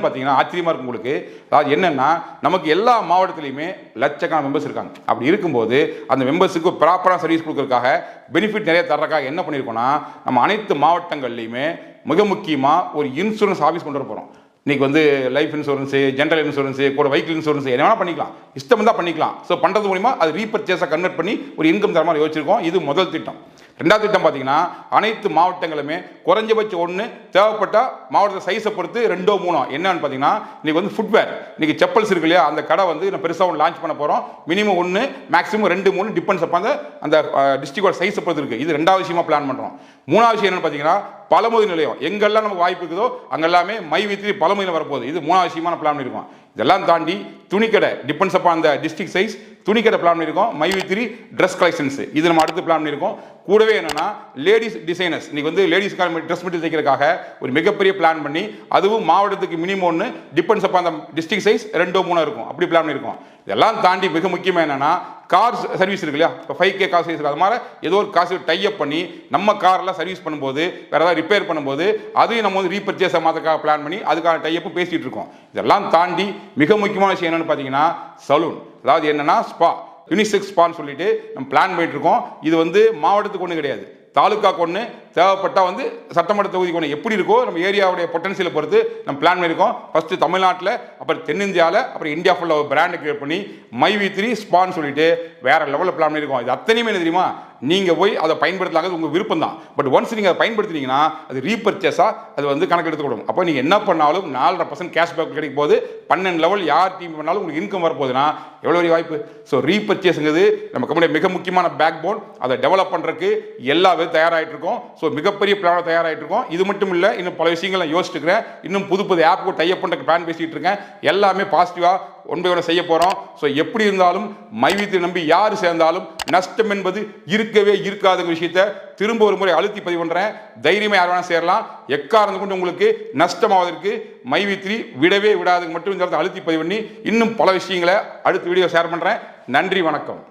பார்த்தீங்கன்னா ஆச்சரியமாக இருக்கும் உங்களுக்கு. அதாவது என்னென்னா நமக்கு எல்லா மாவட்டத்திலையுமே லட்சக்கணக்கான மெம்பர்ஸ் இருக்காங்க. அப்படி இருக்கும்போது அந்த மெம்பர்ஸுக்கு ப்ராப்பராக சர்வீஸ் கொடுக்கறதுக்காக பெனிஃபிட் நிறைய தர்றதுக்காக என்ன பண்ணியிருக்கோம்னா நம்ம அனைத்து மாவட்டங்கள்லையுமே மிக முக்கியமாக ஒரு இன்சூரன்ஸ் ஆஃபீஸ் கொண்டு வர போகிறோம் இன்னைக்கு வந்து லைஃப் இன்சூரன்ஸு ஜென்ரல் இன்சூரன்ஸு கூட வெஹிக்கிள் இன்சூரன்ஸ் என்ன வேணால் பண்ணிக்கலாம். இஷ்டம் தான் பண்ணிக்கலாம். ஸோ பண்ணுறது மூலிமா அது ரீபர்ச்சேஸாக கன்வெர்ட் பண்ணி ஒரு இன்கம் தர மாதிரி யோசிச்சிருக்கோம். இது முதல் திட்டம். ரெண்டாவது திட்டம் பார்த்தீங்கன்னா அனைத்து மாவட்டங்களுமே குறைஞ்சபட்சம் ஒன்று தேவைப்பட்டால் மாவட்டத்தை சைஸை பொறுத்து ரெண்டோ மூணோ. என்னன்னு பார்த்தீங்கன்னா இன்னைக்கு வந்து ஃபுட்வேர் இன்றைக்கி செப்பல்ஸ் இருக்கு இல்லையா அந்த கடை வந்து நம்ம பெருசாக ஒன்று லான்ச் பண்ண போகிறோம் மினிமம் ஒன்று மேக்ஸிமம் ரெண்டு மூணு டிபெண்ட்ஸ் அப்போ அந்த அந்த டிஸ்ட்ரிக்டோட சைஸை பொறுத்து இருக்குது இது ரெண்டாவது விஷயமா பிளான் பண்ணுறோம் மூணாவது விஷயம் என்னென்னு பார்த்தீங்கன்னா பழமுதி நிலையம். எங்கெல்லாம் நமக்கு வாய்ப்பு இருக்குதோ அங்கெல்லாமே மை வித்திரி பழமுதியில் வரப்போகுது. இது மூணாவது விஷயமான பிளான் பண்ணியிருக்கோம் இதெல்லாம் தாண்டி துணிக்கடை டிபெண்ட்ஸ் அப்பா அந்த டிஸ்ட்ரிக்ட் சைஸ் துணிக்கடை பிளான் பண்ணியிருக்கோம். மை வித்ரி ட்ரெஸ் கலெக்ஷன்ஸ் இது நம்ம அடுத்து பிளான் பண்ணியிருக்கோம். கூடவே என்னன்னா லேடிஸ் டிசைனர்ஸ் இன்னைக்கு வந்து லேடிஸ்க்கான ட்ரெஸ் மெட்டீரியல் தைக்கிறதுக்காக ஒரு மிகப்பெரிய பிளான் பண்ணி அதுவும் மாவட்டத்துக்கு மினிமம் ஒன்று டிபெண்ட்ஸ் அப்பா அந்த டிஸ்ட்ரிக்ட் சைஸ் ரெண்டோ மூணோ இருக்கும். அப்படி பிளான் பண்ணியிருக்கோம். இதெல்லாம் தாண்டி மிக முக்கியமாக என்னன்னா கார் சர்வீஸ் இருக்கு இல்லையா? இப்போ ஃபைவ் கே கார் சர்வீஸ் அது மாதிரி ஏதோ ஒரு காசு டைப் பண்ணி நம்ம கார்லாம் சர்வீஸ் பண்ணும்போது வேறு ஏதாவது ரிப்பேர் பண்ணும்போது அதையும் நம்ம வந்து ரீபர்ச்சேஸ் மாற்றக்காக பிளான் பண்ணி அதுக்கான டைப்பும் பேசிகிட்டு இருக்கோம். இதெல்லாம் தாண்டி மிக முக்கியமான விஷயம் என்னென்னு பார்த்தீங்கன்னா சலூன் அதாவது என்னென்னா ஸ்பா யூனிசெக்ஸ் ஸ்பான்னு சொல்லிட்டு நம்ம பிளான் பண்ணிட்டு இருக்கோம். இது வந்து மாவட்டத்துக்கு ஒன்று கிடையாது. தாலுக்காக்கு ஒன்று தேவைப்பட்டால் வந்து சட்டமன்ற தொகுதி கொண்டு எப்படி இருக்கோ நம்ம ஏரியாவுடைய பொட்டன்சியலை பொறுத்து நம்ம பிளான் பண்ணியிருக்கோம் ஃபஸ்ட்டு தமிழ்நாட்டில் அப்புறம் தென்னிந்தியாவில் அப்புறம் இந்தியா ஃபுல்லாக ஒரு பிராண்டை கிரியேட் பண்ணி மை வி த்ரீ ஸ்பான் சொல்லிட்டு வேறு லெவலில் பிளான் பண்ணியிருக்கோம் இது அத்தனையுமே என்ன தெரியுமா? நீங்கள் போய் அதை பயன்படுத்தலாங்கிறது உங்கள் விருப்பம் தான் பட் ஒன்ஸ் நீங்கள் அதை பயன்படுத்தினீங்கன்னா அது ரீபர்ச்சேஸாக அது வந்து கணக்கு எடுத்துக்கணும் அப்போ நீங்கள் என்ன பண்ணாலும் நாலரை பர்சன்ட் கேஷ்பேக் கிடைக்கும் போது பன்னெண்டு லெவல் யார் டீம் பண்ணாலும் உங்களுக்கு இன்கம் வரப்போகுதுன்னா எவ்வளோ பெரிய வாய்ப்பு? ஸோ ரீபர்ச்சேஸுங்கிறது நம்ம கம்பெனியோட மிக முக்கியமான பேக் போன் அதை டெவலப் பண்ணுறதுக்கு எல்லா விதம் தயாராகிட்டு இருக்கோம். ஸோ மிகப்பெரிய பிளான தயாராகிட்டு இருக்கோம். இது மட்டும் இல்லை இன்னும் பல விஷயங்கள் நான் இருக்கிறேன் இன்னும் புது புது ஆப்புக்கு டைப் பண்ணுறதுக்கு பிளான் பேசிகிட்டு இருக்கேன். எல்லாமே பாசிட்டிவாக ஒன் செய்ய போகிறோம் ஸோ எப்படி இருந்தாலும் மைவித்தை நம்பி யார் சேர்ந்தாலும் நஷ்டம் என்பது இருக்கவே இருக்காத விஷயத்த திரும்ப ஒரு முறை அழுத்தி பதிவு பண்ணுறேன் தைரியமாக யார் வேணால் சேரலாம். எக்காரணம் கொண்டு உங்களுக்கு நஷ்டமாவதற்கு மைவித்ரி விடவே விடாதுக்கு மட்டும் இந்த இடத்துல அழுத்தி பதிவு பண்ணி இன்னும் பல விஷயங்களை அடுத்த வீடியோ ஷேர் பண்ணுறேன் நன்றி வணக்கம்.